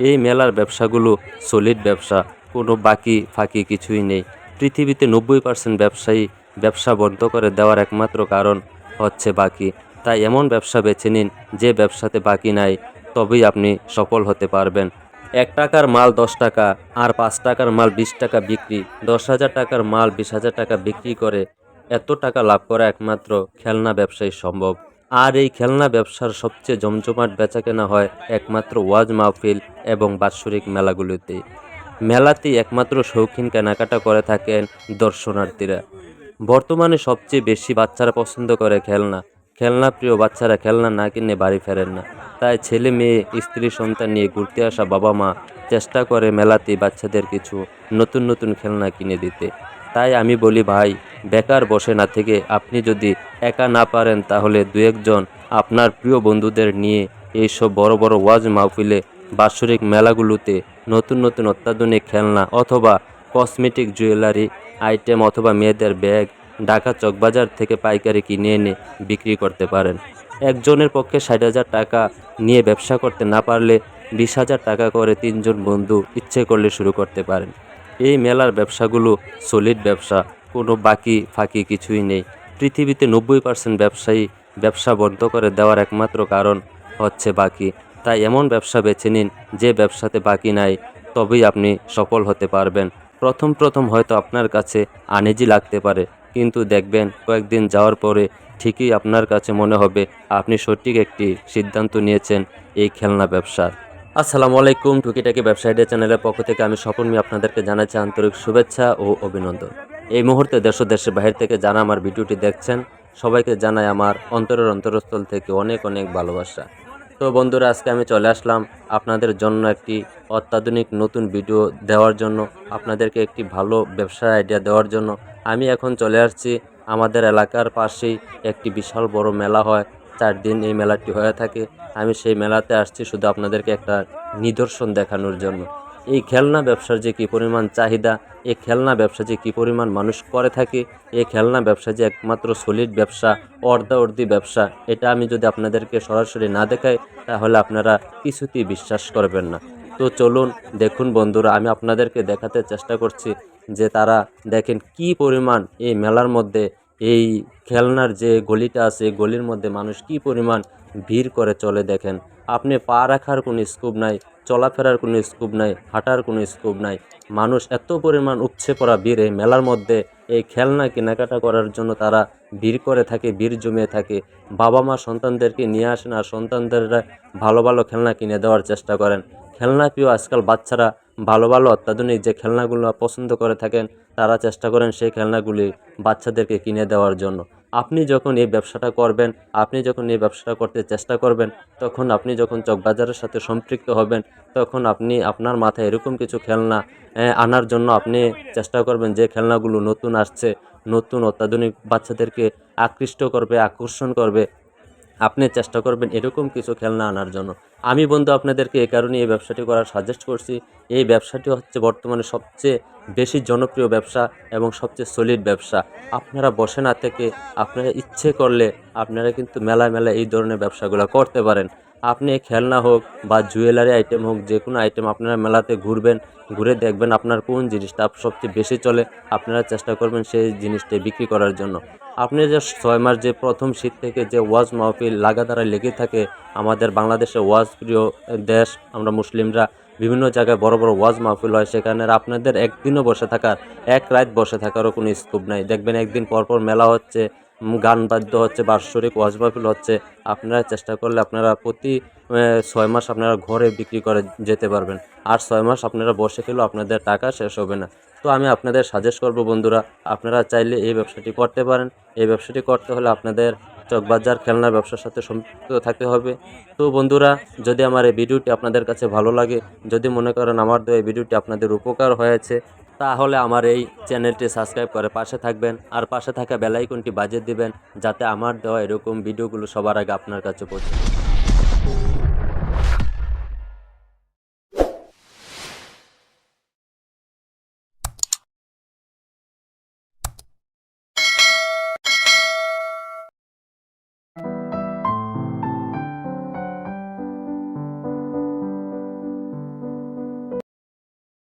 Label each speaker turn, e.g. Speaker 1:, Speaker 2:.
Speaker 1: এই মেলার ব্যবসাগুলো সলিড ব্যবসা, কোনো বাকি ফাঁকি কিছুই নেই। পৃথিবীতে নব্বই পার্সেন্ট ব্যবসায়ী ব্যবসা বন্ধ করে দেওয়ার একমাত্র কারণ হচ্ছে বাকি। তাই এমন ব্যবসা বেছে নিন যে ব্যবসাতে বাকি নাই, তবেই আপনি সফল হতে পারবেন। এক টাকার মাল দশ টাকা আর পাঁচ টাকার মাল বিশ টাকা বিক্রি, দশ হাজার টাকার মাল বিশ হাজার টাকা বিক্রি করে এত টাকা লাভ করা একমাত্র খেলনা ব্যবসায় সম্ভব। আর এই খেলনা ব্যবসার সবচেয়ে জমজমাট বেচাকেনা হয় একমাত্র ওয়াজ মাহফিল এবং বাৎসরিক মেলাগুলোতে। মেলাতেই একমাত্র শৌখিন কেনাকাটা করে থাকেন দর্শনার্থীরা। বর্তমানে সবচেয়ে বেশি বাচ্চারা পছন্দ করে খেলনা। খেলনা প্রিয় বাচ্চারা খেলনা না কিনে বাড়ি ফেরেন না। তাই ছেলে মেয়ে, স্ত্রী, সন্তান নিয়ে ঘুরতে আসা বাবা মা চেষ্টা করে মেলাতে বাচ্চাদের কিছু নতুন নতুন খেলনা কিনে দিতে। তাই আমি বলি, ভাই, বেকার বসে না থেকে আপনি যদি একা না পারেন তাহলে দু একজন আপনার প্রিয় বন্ধুদের নিয়ে এইসব বড় বড় ওয়াজ মাহফিলে, বাৎসরিক মেলাগুলোতে নতুন নতুন অত্যাধুনিক খেলনা অথবা কসমেটিক জুয়েলারি, আইটেম অথবা মেয়েদের ব্যাগ ঢাকা চকবাজার থেকে পাইকারি কিনে এনে বিক্রি করতে পারেন। একজনের পক্ষে ষাট হাজার টাকা নিয়ে ব্যবসা করতে না পারলে বিশ হাজার টাকা করে তিনজন বন্ধু ইচ্ছে করলে শুরু করতে পারেন। এই মেলার ব্যবসাগুলো সলিড ব্যবসা, কোনো বাকি ফাঁকি কিছুই নেই। পৃথিবীতে নব্বই পার্সেন্ট ব্যবসায়ী ব্যবসা বন্ধ করে দেওয়ার একমাত্র কারণ হচ্ছে বাকি। তাই এমন ব্যবসা বেছে নিন যে ব্যবসাতে বাকি নাই, তবেই আপনি সফল হতে পারবেন। প্রথম প্রথম হয়তো আপনার কাছে আনেজি লাগতে পারে, কিন্তু দেখবেন কয়েকদিন যাওয়ার পরে ঠিকই আপনার কাছে মনে হবে আপনি সঠিক একটি সিদ্ধান্ত নিয়েছেন এই খেলনা ব্যবসার। আসসালামু আলাইকুম টুকিটাকি ব্যবসায়ীদের চ্যানেলের পক্ষ থেকে আমি স্বপন মি আপনাদেরকে জানাচ্ছি আন্তরিক শুভেচ্ছা ও অভিনন্দন। এই মুহূর্তে দেশ দেশের বাহির থেকে যারা আমার ভিডিওটি দেখছেন, সবাইকে জানাই আমার অন্তরের অন্তরস্থল থেকে অনেক অনেক ভালোবাসা। তো বন্ধুরা, আজকে আমি চলে আসলাম আপনাদের জন্য একটি অত্যাধুনিক নতুন ভিডিও দেওয়ার জন্য, আপনাদেরকে একটি ভালো ব্যবসার আইডিয়া দেওয়ার জন্য। আমি এখন চলে আসছি আমাদের এলাকার পাশেই একটি বিশাল বড় মেলা হয় চার দিন এই মেলাটি হয়ে থাকে। আমি সেই মেলাতে আসছি শুধু আপনাদেরকে একটা নিদর্শন দেখানোর জন্য। এই খেলনা ব্যবসার যে কী পরিমাণ চাহিদা, এই খেলনা ব্যবসা যে কী পরিমাণ মানুষ করে থাকে, এই খেলনা ব্যবসা যে একমাত্র সলিড ব্যবসা অর্ধা অর্ধি ব্যবসা, এটা আমি যদি আপনাদেরকে সরাসরি না দেখাই, তাহলে আপনারা কিছুতেই বিশ্বাস করবেন না। তো চলুন, দেখুন বন্ধুরা, আমি আপনাদেরকে দেখাতে চেষ্টা করছি যে তারা দেখেন কি পরিমাণ এই মেলার মধ্যে এই খেলনার যে গলিটা আছে গলির মধ্যে মানুষ কি পরিমাণ ভিড় করে চলে দেখেন। আপনি পা রাখার কোনো স্কোপ নাই, চলাফেরার কোনো স্কোপ নাই, হাঁটার কোনো স্কোপ নাই। মানুষ এত পরিমাণ উপছে পড়া ভিড় এই মেলার মধ্যে, এই খেলনা কেনাকাটা করার জন্য তারা ভিড় করে থাকে, ভিড় জমিয়ে থাকে। বাবা মা সন্তানদেরকে নিয়ে আসেন আর সন্তানদেররা ভালো ভালো খেলনা কিনে দেওয়ার চেষ্টা করেন। খেলনা প্রিয় আজকাল বাচ্চারা ভালো ভালো অত্যাধুনিক যে খেলনাগুলো পছন্দ করে থাকেন, তারা চেষ্টা করেন সেই খেলনাগুলি বাচ্চাদেরকে কিনে দেওয়ার জন্য। আপনি যখন এই ব্যবসাটা করবেন, আপনি যখন এই ব্যবসাটা করতে চেষ্টা করবেন, তখন আপনি যখন চকবাজারের সাথে সম্পৃক্ত হবেন, তখন আপনি আপনার মাথায় এরকম কিছু খেলনা আনার জন্য আপনি চেষ্টা করবেন যে খেলনাগুলো নতুন আসছে, নতুন অত্যাধুনিক বাচ্চাদেরকে আকৃষ্ট করবে, আকর্ষণ করবে আপনি চেষ্টা করবেন এরকম কিছু খেলনা আনার জন্য। আমি বন্ধু আপনাদেরকে এই কারণে এই ব্যবসাটি করার সাজেস্ট করছি। এই ব্যবসাটি হচ্ছে বর্তমানে সবচেয়ে বেশি জনপ্রিয় ব্যবসা এবং সবচেয়ে সলিড ব্যবসা। আপনারা বসে না থেকে আপনারা ইচ্ছে করলে আপনারা কিন্তু মেলা মেলা এই ধরনের ব্যবসাগুলো করতে পারেন। আপনি খেলনা হোক বা জুয়েলারি আইটেম হোক, যে কোনো আইটেম আপনারা মেলাতে ঘুরবেন, ঘুরে দেখবেন আপনার কোন জিনিসটা সবচেয়ে বেশি চলে, আপনারা চেষ্টা করবেন সেই জিনিসটা বিক্রি করার জন্য। আপনি যে ছয় মাস যে প্রথম শীত থেকে যে ওয়াজ মাহফিল লাগাতার লেগে থাকে, আমাদের বাংলাদেশে ওয়াজ প্রিয় দেশ, আমরা মুসলিমরা বিভিন্ন জায়গায় বড় বড় ওয়াজ মাহফিল হয়, সেখানে আপনাদের একদিনও বসে থাকার, এক রাত বসে থাকারও কোনো স্কোপ নাই। দেখবেন একদিন পরপর মেলা হচ্ছে গান বাদ্য হচ্ছে, বাৎসরিক ওয়াজ মাহফিল হচ্ছে, আপনারা চেষ্টা করলে আপনারা প্রতি ছয় মাস আপনারা ঘরে বিক্রি করে যেতে পারবেন। আর ছয় মাস আপনারা বসে খেলেও আপনাদের টাকা শেষ হবে না। তো আমি আপনাদের সাজেস্ট করব বন্ধুরা, আপনারা চাইলে এই ব্যবসাটি করতে পারেন। এই ব্যবসাটি করতে হলে আপনাদের চকবাজার খেলনা ব্যবসার সাথে সম্পৃক্ত থাকতে হবে। তো বন্ধুরা, যদি আমার এই ভিডিওটি আপনাদের কাছে ভালো লাগে, যদি মনে করেন আমার দেওয়া এই ভিডিওটি আপনাদের উপকার হয়েছে তাহলে আমার এই চ্যানেলটি সাবস্ক্রাইব করে পাশে থাকবেন আর পাশে থাকা বেলাইকনটি বাজিয়ে দিবেন যাতে আমার দেওয়া এরকম ভিডিওগুলো সবার আগে আপনার কাছে পৌঁছে